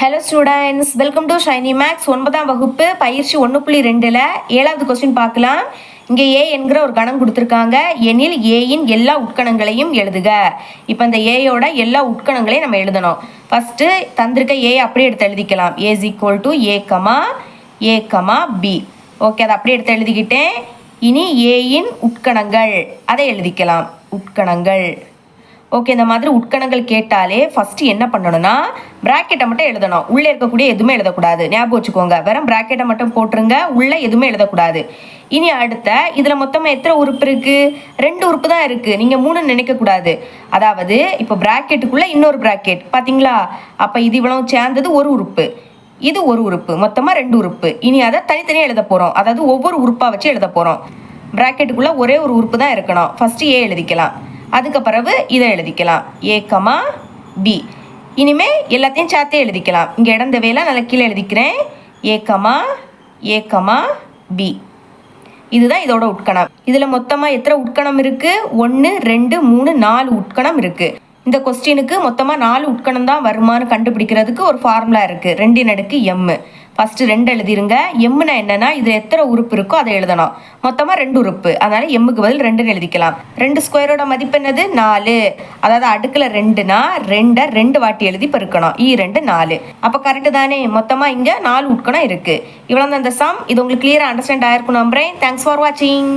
Hello students welcome to Shiny Max ஒன்பதாம் வகுப்பு பயிற்சி ஒன்று புள்ளி ரெண்டில் ஏழாவது கொஸ்டின் பார்க்கலாம். இங்கே ஏ என்கிற ஒரு கணம் கொடுத்துருக்காங்க. எனில் ஏயின் எல்லா உட்கணங்களையும் எழுதுக. இப்போ இந்த ஏயோட எல்லா உட்கணங்களையும் நம்ம எழுதணும். ஃபஸ்ட்டு தந்திருக்க ஏ அப்படியே எடுத்து எழுதிக்கலாம். A's equal to A comma A comma B okay அதை அப்படியே எடுத்து எழுதிக்கிட்டேன். இனி ஏயின் உட்கணங்கள். அதை எழுதிக்கலாம். உட்கணங்கள். ஓகே இந்த மாதிரி உட்கணங்கள் கேட்டாலே ஃபஸ்ட்டு என்ன பண்ணணும்னா ப்ராக்கெட்டை மட்டும் எழுதணும். உள்ளே இருக்கக்கூடிய எதுவுமே எழுதக்கூடாது. ஞாபகம் வச்சுக்கோங்க. வெறும் ப்ராக்கெட்டை மட்டும் போட்டுருங்க. உள்ளே எதுவுமே எழுதக்கூடாது. இனி அடுத்த இதில் மொத்தமாக எத்தனை உறுப்பு இருக்குது ரெண்டு உறுப்பு தான் இருக்குது நீங்கள் மூணு நினைக்கக்கூடாது. அதாவது இப்போ ப்ராக்கெட்டுக்குள்ளே இன்னொரு ப்ராக்கெட் பார்த்தீங்களா அப்போ இது இவ்வளவு சேர்ந்தது ஒரு உறுப்பு. இது ஒரு உறுப்பு. மொத்தமாக ரெண்டு உறுப்பு. இனி அதை தனித்தனியாக எழுத போகிறோம் அதாவது ஒவ்வொரு உறுப்பாக வச்சு எழுத போகிறோம் ப்ராக்கெட்டுக்குள்ளே ஒரே ஒரு உறுப்பு தான் இருக்கணும். ஃபஸ்ட்டு ஏ எழுதிக்கலாம். அதுக்கு பிறகு இதை எழுதிக்கலாம். ஏக்கமா பி இனிமே எல்லாத்தையும் சேர்த்தே எழுதிக்கலாம். இங்கே இடம் வேலை நல்லா கீழே எழுதிக்கிறேன். ஏக்கமா ஏக்கமா பி இதுதான் இதோட உட்கணம். இதில் மொத்தமாக எத்தனை உட்கணம் இருக்குது ஒன்று ரெண்டு மூணு நாலு உட்கணம் இருக்குது இந்த கொஸ்டினுக்கு மொத்தமாக நாலு உட்கணம் தான் வருமானு கண்டுபிடிக்கிறதுக்கு ஒரு ஃபார்முலா இருக்குது ரெண்டின் அடுக்கு எம்மு ஃபஸ்ட்டு ரெண்டு எழுதிருங்க. எம்முனா என்னன்னா இதில் எத்தனை உறுப்பு இருக்கோ அதை எழுதணும். மொத்தமாக ரெண்டு உறுப்பு. அதனால் எம்முக்கு பதில் ரெண்டுன்னு எழுதிக்கலாம். ரெண்டு ஸ்கொயரோட மதிப்பு என்னது? நாலு. அதாவது அடுக்கில் ரெண்டுனா ரெண்டை ரெண்டு வாட்டி எழுதி பெருக்கணும். ஈ ரெண்டு நாலு. அப்போ கரெக்டு தானே? மொத்தமாக இங்கே நாலு உட்கணம் இருக்குது இவ்வளோ தான் இந்த சம் இது உங்களுக்கு கிளியராக அண்டர்ஸ்டாண்ட் ஆயிருக்கும் நம்புறேன். தேங்க்ஸ் ஃபார் வாட்சிங்